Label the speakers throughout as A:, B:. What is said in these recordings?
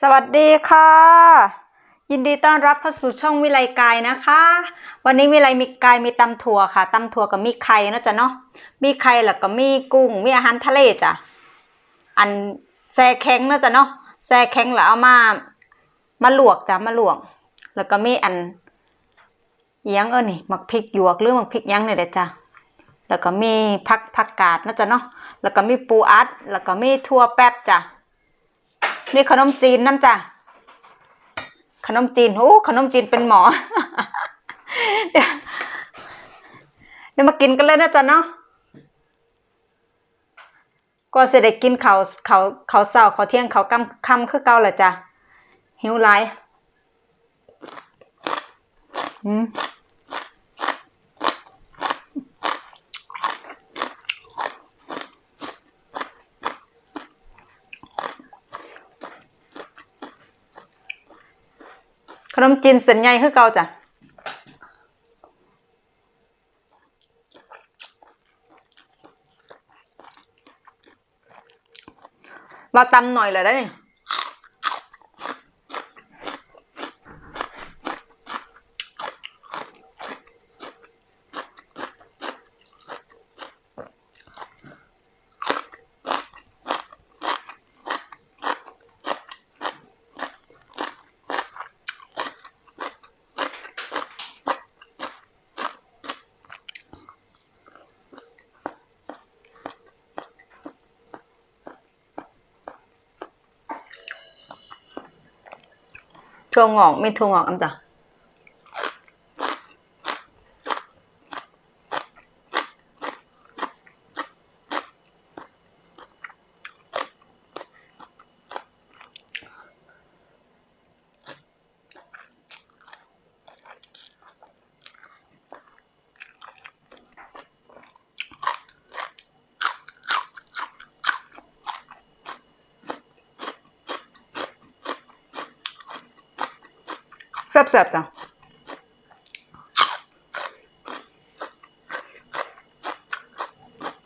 A: สวัสดีค่ะ ยินดีต้อนรับเข้าสู่ช่องวิไลกายนะคะ วันนี้วิไลมีกายมีตำถั่วค่ะตำถั่วกับมีไข่นาะจ๊ะเนาะมีไข่แล้วก็มีกุ้งมีอาหารทะเลจ้ะอันแซ่แข็งนะจ๊ะเนาะแซ่แข็งแล้วเอามามาลวกจ้ะมาลวก แล้วก็มีอันยังเออนี่หมักพริกหยวกหรือหมักพริกยังเนี่ยแหละจ้ะแล้วก็มีผักผักกาดนะจ๊ะเนาะแล้วก็มีปูอัด แล้วก็มีถั่วแป๊บจ้ะ มีขนมจีนน้ำจ้ะขนมจีนโอ้ขนมจีนเป็นหมอ เดี๋ยวมากินกันเลยนะจ๊ะเนาะก็เสได้กินเขาเขาเขาวเช้าเขาเที่ยงเขากำคำคือเก่าแหละจ้ะหิวไรอืม ขนมจีนเส้นใหญ่คือเก่าจ้ะเราตำหน่อยเลยได้ ထုံအောင်မင်းထုံအောင်အမ်တာ ซ่บๆจ้ะ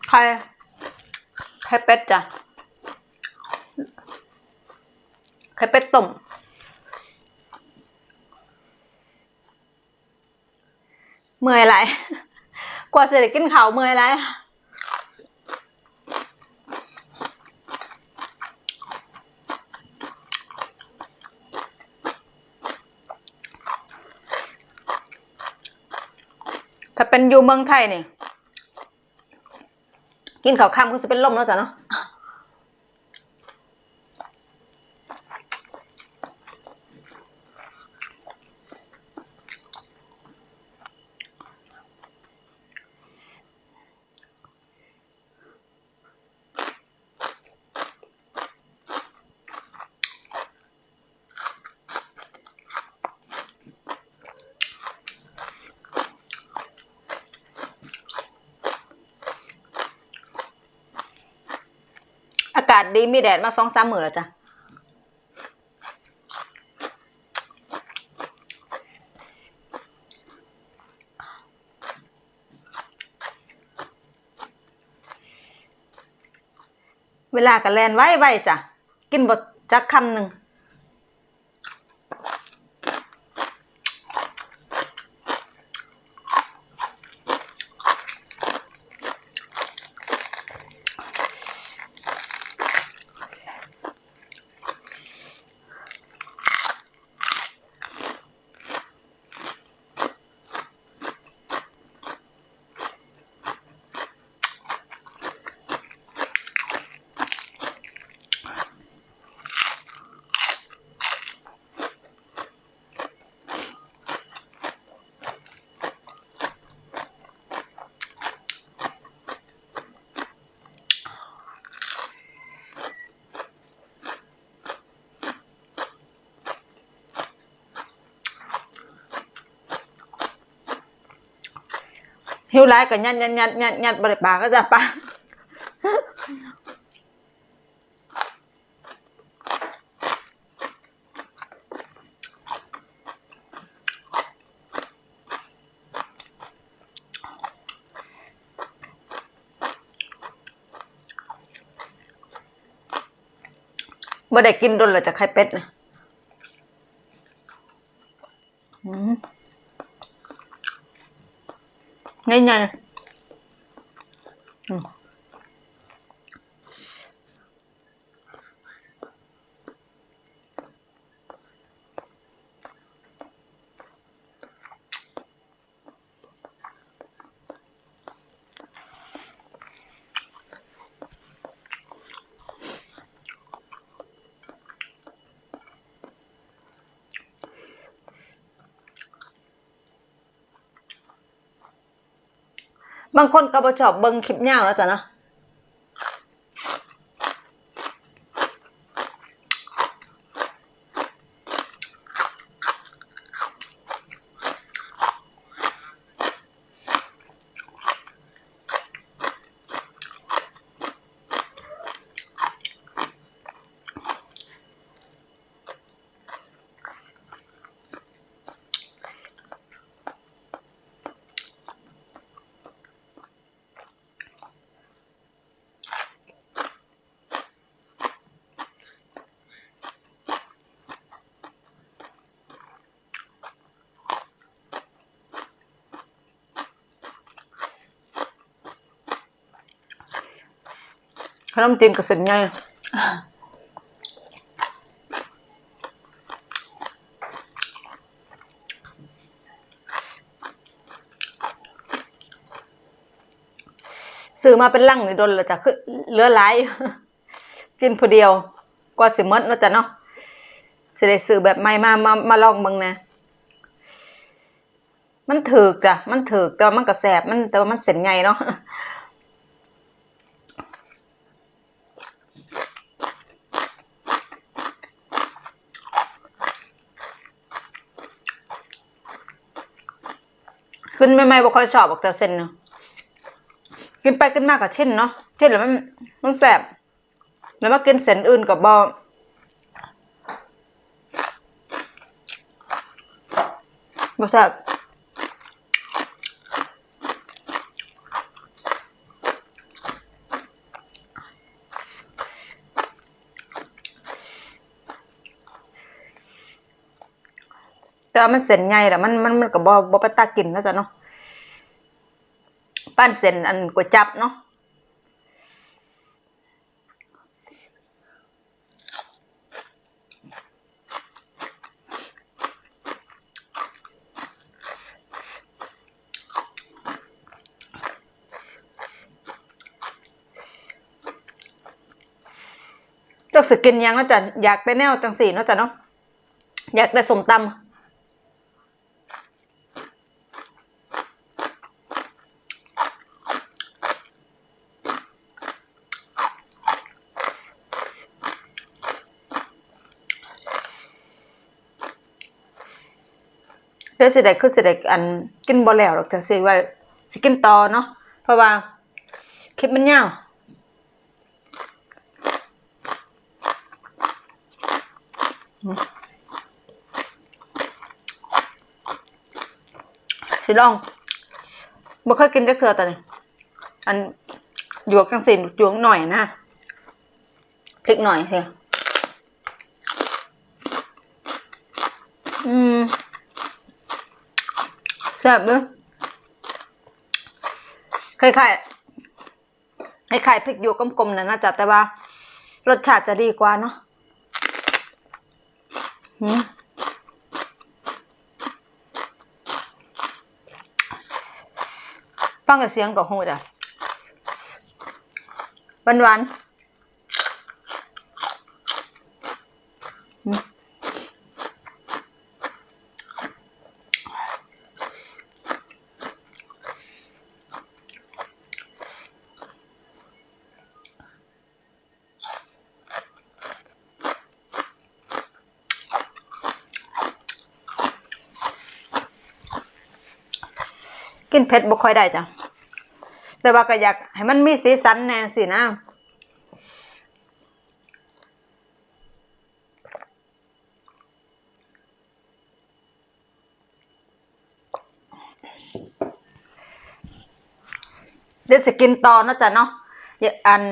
A: ไข่ไข่เป็ดจ้ะไข่เป็ดต้มเมื่อยไรกว่าจะได้กินข้าวเมื่อยไร ถ้าเป็นอยู่เมืองไทยนี่ กินข้าวค่ำก็จะเป็นลมแล้วจ้ะเนาะ อากาศดีมีแดดมาสองสามมือแล้วจ้ะเวลาก็แลนไว้ไว้จ้ะ กินบดจักคำหนึ่ง หิวไรก็ยัดยัดยัดยัดยัดบริปาก็จะปะบ่ได้กินโดนเลยจากไข่เป็ดนะอืม ยๆอืม บางคนก็บ่ชอบเบิ่งคลิปยาวแล้วจ้ะเนาะ ขนมจีนก็เสร็จง่ายซื้อมาเป็นลังนี่โดนแล้วจ้ะคือเหลือหลาย กินผู้เดียว กว่าสิมดเนาะจ้ะเนาะสิได้ซื้อแบบใหม่มามามาลองเบิ่งนะมันถูกจ้ะมันถูกแต่ว่ามันก็แสบมันแต่ว่ามันเส้นใหญ่เนาะ กินใหม่ๆบ่ค่อยชอบบอกแต่เส้นเนาะกินไปกินมากกับเช่นเนาะเช่นแล้วมันมันแสบแล้วมากินเส้นอื่นกับบอบ่แสบ ว่ามันเส้นใหญ่แหละมันมันมันก็บ่บ่ไปตากินแล้วจ้ะเนาะปั้นเส้นอันก๋วยจับเนาะจักสิกินยังเนาะจ้ะอยากได้แนวจังสี่เนาะจ้ะเนาะอยากได้สมตำ เดี๋ยวสิได้คือสิได้อันกินบ่แล้วหรอกจ้ะสิว่าสิกินต่อเนาะเพราะว่าคลิปมันยาวสิลองบ่เคยกินจักเทื่อตอนนี้อันหยวกจังสิหยวกหน่อยนะพริกหน่อยเถอะอืมแซ่บเคล้ายๆคล้ายๆพริกหยวกกลมๆนั่นนะจ๊ะแต่ว่า รสชาติจะดีกว่าเนาะฟังกับเสียงกับหูจ้ะวานหวานๆ กินเผ็ดบ่ค่อยได้จ้ะแต่ว่าก็อยากให้มันมีสีสันแน่สินะเดี๋ยวสกินต่อนะจ๊ะเนาะอย่าอัน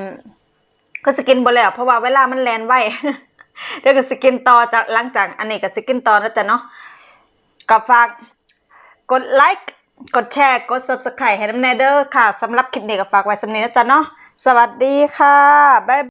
A: ก็สกินบ่แล้วเพราะว่าเวลามันแลนไวเดี๋ยวก็สกินต่อจากหลังจากอันนี้ก็สกินต่อนะจ๊ะเนาะก็ฝากกดไลค์ กดแชร์ กด subscribe ให้น้ำแนเดอร์ค่ะสำหรับคลิปนี้ก็ฝากไว้สำเนียนะจ๊ะเนาะสวัสดีค่ะ บ๊าย